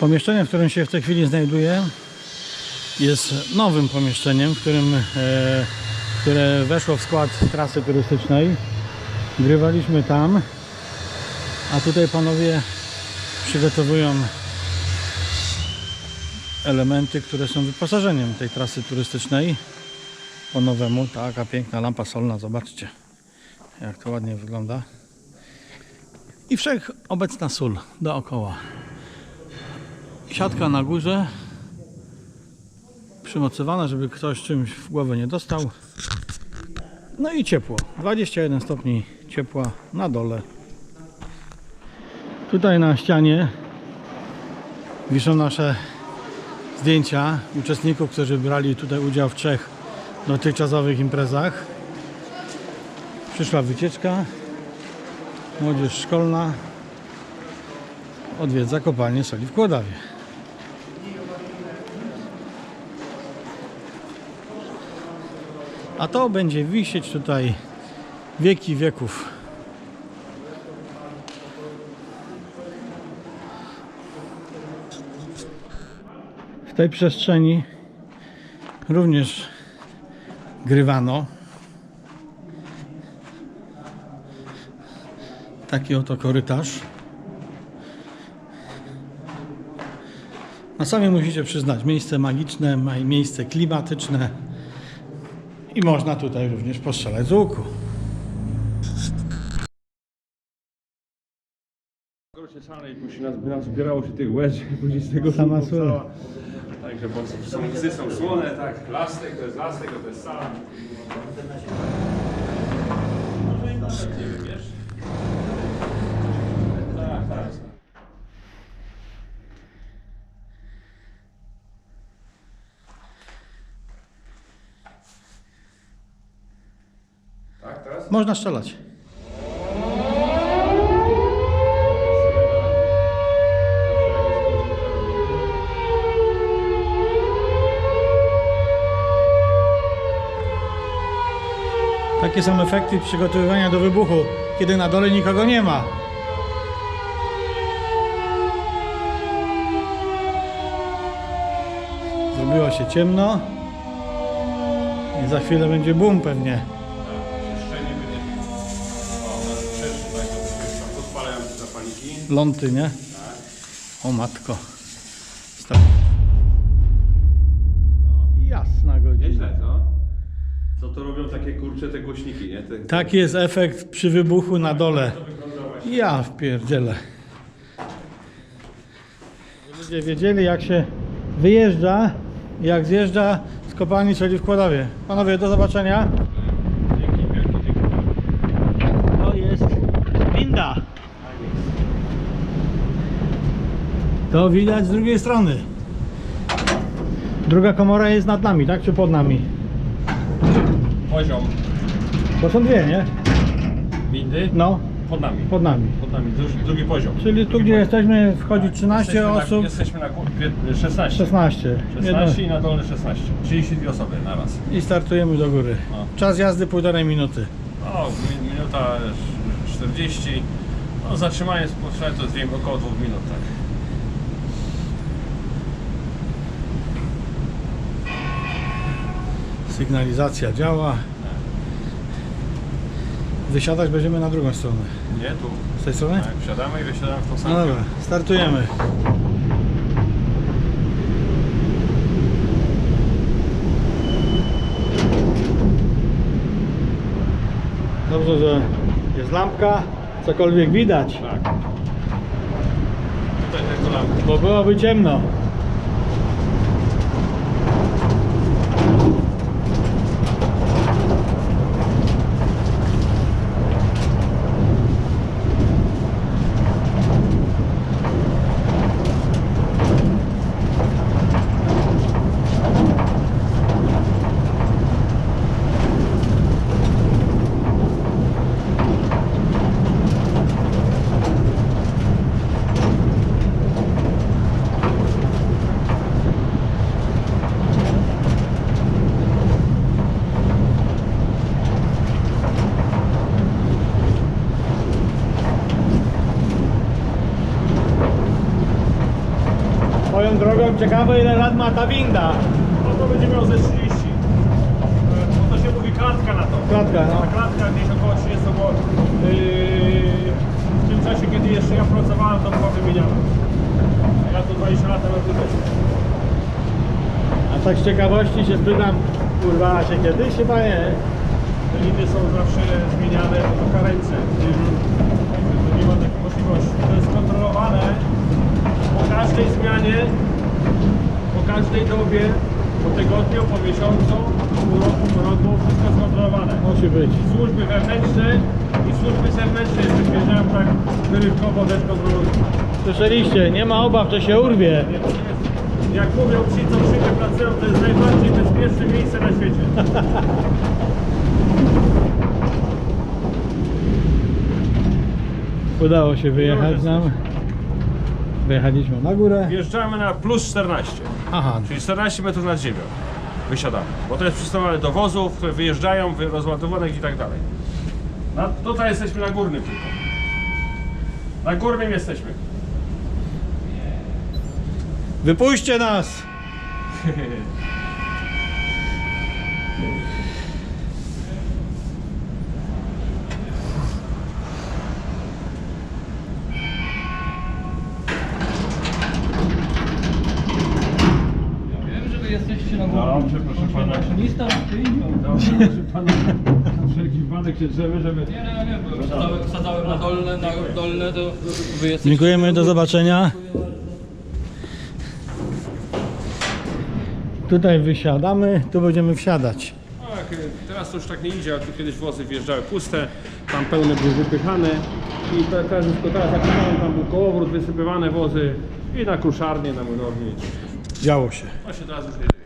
Pomieszczenie, w którym się w tej chwili znajduję, jest nowym pomieszczeniem, w którym, e, które weszło w skład trasy turystycznej. Grywaliśmy tam, a tutaj panowie przygotowują elementy, które są wyposażeniem tej trasy turystycznej. Po nowemu, taka piękna lampa solna, zobaczcie jak to ładnie wygląda. I wszechobecna sól dookoła. Siatka na górze, przymocowana, żeby ktoś czymś w głowę nie dostał. No i ciepło. 21 stopni ciepła na dole. Tutaj na ścianie wiszą nasze zdjęcia uczestników, którzy brali tutaj udział w trzech dotychczasowych imprezach. Przyszła wycieczka. Młodzież szkolna odwiedza kopalnię soli w Kłodawie. A to będzie wisieć tutaj wieki wieków. W tej przestrzeni również grywano. Taki oto korytarz. No sami musicie przyznać, miejsce magiczne, ma- miejsce klimatyczne i można tutaj również postrzelać z łuku. Szalej, później nas, by nas zbierało się tych łez, później z tego Sama powstała. Także bo są łzy, są słone, tak, lastek, to jest lastek, to jest sala. Może i nawet nie wiem, wiesz? Tak, tak. Można strzelać. Takie są efekty przygotowywania do wybuchu, kiedy na dole nikogo nie ma. Zrobiło się ciemno i za chwilę będzie boom pewnie. Ląty, nie? O matko. Stop. Jasna godzina. Nieźle, co? Co to robią takie kurcze te głośniki, nie? Te, Taki jest efekt przy wybuchu na dole. To wygląda właśnie. Ja wpierdzielę. Ludzie wiedzieli jak się wyjeżdża i jak zjeżdża z kopalni soli w Kłodawie. Panowie, do zobaczenia. Dzięki, wielkie dzięki. To jest winda. To widać z drugiej strony. Druga komora jest nad nami, tak? Czy pod nami? Poziom To są dwie, nie? windy No, pod nami. pod nami. Pod nami, drugi, drugi poziom. Czyli tu, gdzie jesteśmy, wchodzi 13 jesteśmy osób. Na, jesteśmy na gó- dwie- 16. 16. 16 i na dole 16. 32 osoby na raz. I startujemy do góry. No. Czas jazdy półtorej minuty. O, mi- minuta 40. No, zatrzymanie to jest wiem, około 2 minut, tak. Sygnalizacja działa. Wysiadać będziemy na drugą stronę. Nie, tu. Z tej strony? Tak, wsiadamy i wysiadamy w tą No samą. dobra, startujemy. Dobrze, że jest lampka, cokolwiek widać, Tak. Tutaj tylko lampy. bo byłoby ciemno. Ciekawe ile lat ma ta winda. No to będzie miał ze 30. E, to się mówi klatka na to. Klatka, no. Ta klatka gdzieś około 30, bo yy, w tym czasie, kiedy jeszcze ja pracowałem, to była wymieniana. Ja tu 20 lat na tym A tak z ciekawości się spytam, kurwa się kiedyś chyba nie. Te liny są zawsze zmieniane do karence. To nie ma takiej możliwości. To jest kontrolowane po każdej zmianie, każdej dobie, po tygodniu, po miesiącu, po roku, po roku, wszystko jest kontrolowane. Musi być. Służby wewnętrzne i służby zewnętrzne jeszcze przyjeżdżają tak wyrywkowo też kontrolują. Słyszeliście, nie ma obaw, to się urwie. Jak mówią ci, co przy tym pracują, to jest najbardziej bezpieczne miejsce na świecie. Udało się wyjechać nam. Wyjechaliśmy na górę. Wjeżdżamy na plus 14. Aha, Czyli 14 metrów nad ziemią wysiadamy. Bo to jest przystosowane do wozów, które wyjeżdżają, wy- rozładowanych i tak dalej. Na, tutaj jesteśmy na górnym tylko. Na górnym jesteśmy. wypuśćcie nas! Dobrze, proszę pana. Przyjdzie. Dobrze, proszę pana. Na wszelki wypadek się drzemy, żeby... Nie, nie, nie, bo wsadzałem, wsadzałem na dolne, na dolne, to wy jesteście... Dziękujemy, do zobaczenia. Tutaj wysiadamy, tu będziemy wsiadać. Tak, y, teraz to już tak nie idzie, ale tu kiedyś wozy wjeżdżały puste, tam pełne były wypychane i te- teraz już tylko teraz jak jechałem, tam był kołowrót, wysypywane wozy i na kruszarnię, na młynownię. Działo się. To się teraz już nie dzieje.